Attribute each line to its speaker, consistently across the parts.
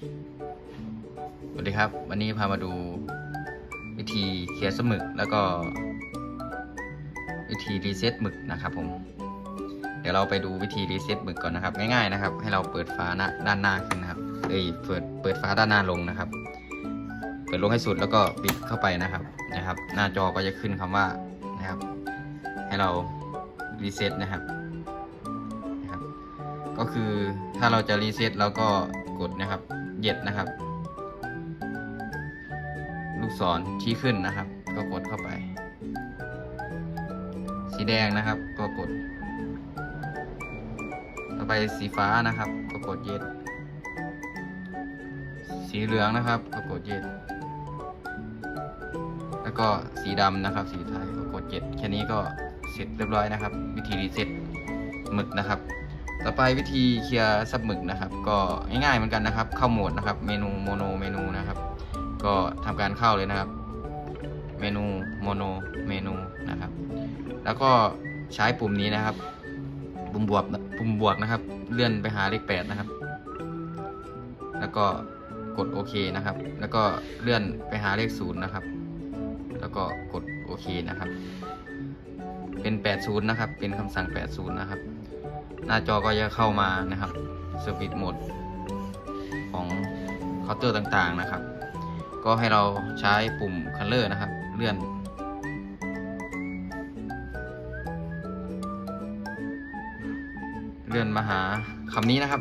Speaker 1: สวัสดีครับ วันนี้พามาดูวิธีเคลียร์สมึกแล้วก็ วิธีรีเซ็ตหมึกนะครับผม เดี๋ยวเราไปดูวิธีรีเซ็ตหมึกก่อนนะครับ ง่ายๆนะครับ ให้เราเปิดฝาหน้าด้านหน้าขึ้นนะครับเอ้ยเปิดเปิดฝาด้านหน้าลงนะครับ เปิดลงให้สุดแล้วก็ปิดเข้าไปนะครับนะครับ หน้าจอก็จะขึ้นคำว่านะครับ ให้เรารีเซ็ตนะครับก็คือถ้าเราจะรีเซ็ตเราก็กดนะครับ เย็ดนะครับ ลูกศรชี้ขึ้นนะครับ ก็กดเข้าไป สีแดงนะครับ ก็กด ต่อไปสีฟ้านะครับ ก็กดเย็ด สีเหลืองนะครับ ก็กดเย็ด แล้วก็สีดำนะครับ สีไทยก็กดเย็ดแค่นี้ก็เสร็จเรียบร้อยนะครับ วิธีรีเซ็ตหมึกนะครับ ต่อไปวิธีเคลียร์ซับหมึกนะครับ ก็ง่ายๆเหมือนกันนะครับ เข้าโหมดนะครับ เมนูโมโนเมนูนะครับ ก็ทำการเข้าเลยนะครับ เมนูโมโนเมนูนะครับ แล้วก็ใช้ปุ่มนี้นะครับ ปุ่มบวกปุ่มบวกนะครับ เลื่อนไปหาเลขแปดนะครับ แล้วก็กดโอเคนะครับ แล้วก็เลื่อนไปหาเลขศูนย์นะครับ แล้วก็กดโอเคนะครับ เป็น 80 นะครับ เป็นคำสั่ง 80 นะครับ หน้าจอก็จะเข้ามานะครับสวิตโหมดของเคาน์เตอร์ต่างๆนะครับ ก็ให้เราใช้ปุ่ม Color นะครับ เลื่อน เลื่อนมาหาคำนี้นะครับ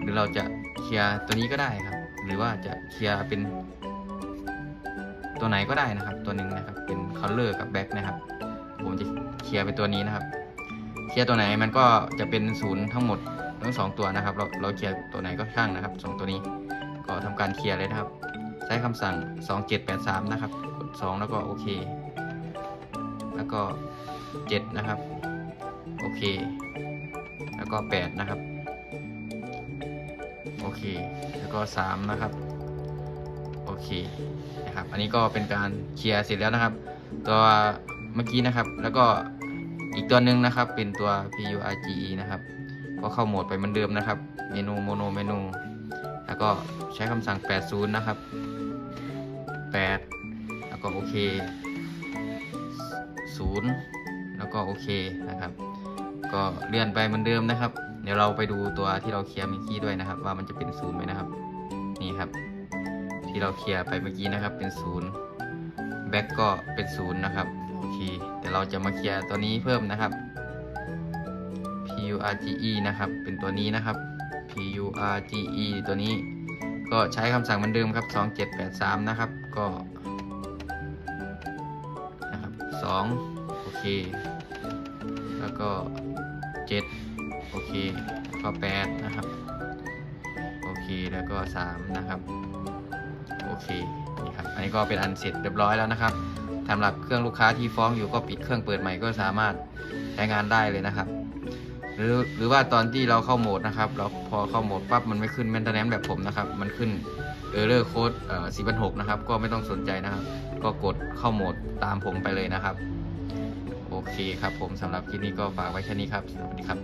Speaker 1: หรือเราจะเคลียร์ตัวนี้ก็ได้ครับ หรือว่าจะเคลียร์เป็น ตัวไหนก็ได้นะครับ ตัวหนึ่งนะครับ เป็น color กับ back นะครับ ผมจะเคลียร์เป็นตัวนี้นะครับ เคลียร์ตัวไหนมันก็จะเป็นศูนย์ทั้งหมดทั้งสองตัวนะครับ เราเราเคลียร์ตัวไหนก็ช่างนะครับสองตัวนี้ ก็ทำการเคลียร์เลยนะครับ ใช้คำสั่ง 2783 นะครับ กด 2 แล้วก็โอเค แล้วก็ 7 นะครับ โอเค แล้วก็ 8 นะครับ โอเค แล้วก็ 3 นะครับ โอเค นะครับ อันนี้ก็เป็นการเคลียร์เสร็จแล้วนะครับ ตัวเมื่อกี้นะครับ แล้วก็ อีกตัวหนึ่งนะครับเป็นตัว PURGE นะครับก็เข้าโหมดไปเหมือนเดิมนะครับ เมนูโมโนเมนู แล้วก็ใช้คำสั่ง 80 นะครับ 8 แล้วก็โอเค 0 แล้วก็โอเคนะครับ ก็เลื่อนไปเหมือนเดิมนะครับ เดี๋ยวเราไปดูตัวที่เราเคลียร์เมื่อกี้ด้วยนะครับ ว่ามันจะเป็นศูนย์ไหมนะครับ นี่ครับ ที่เราเคลียร์ไปเมื่อกี้นะครับเป็นศูนย์แบ็กก็เป็นศูนย์นะครับ โอเคเดี๋ยวเราจะมาเคลียร์ตัวนี้เพิ่มนะครับ PURGE นะครับ เป็นตัวนี้นะครับ PURGE ตัวนี้ก็ใช้คำสั่งเหมือนเดิมครับ 2783 นะครับ ก็นะครับ2โอเค แล้วก็ 7 โอเคแล้วก็ 8 นะครับ โอเค แล้วก็ 3 นะครับ โอเค นี่ครับ อันนี้ก็เป็นอันเสร็จเรียบร้อยแล้วนะครับ สำหรับเครื่องลูกค้าที่ฟ้องอยู่ก็ปิดเครื่องเปิดใหม่ก็สามารถใช้งานได้เลยนะครับ หรือหรือว่าตอนที่เราเข้าโหมดนะครับ เราพอเข้าโหมดปั๊บมันไม่ขึ้น maintenance แบบผมนะครับ มันขึ้น error code เอ่อ4,600นะครับ ก็ไม่ต้องสนใจนะครับ ก็กดเข้าโหมดตามผมไปเลยนะครับ โอเคครับผมสำหรับคลิปนี้ก็ฝากไว้แค่นี้ครับ สวัสดีครับ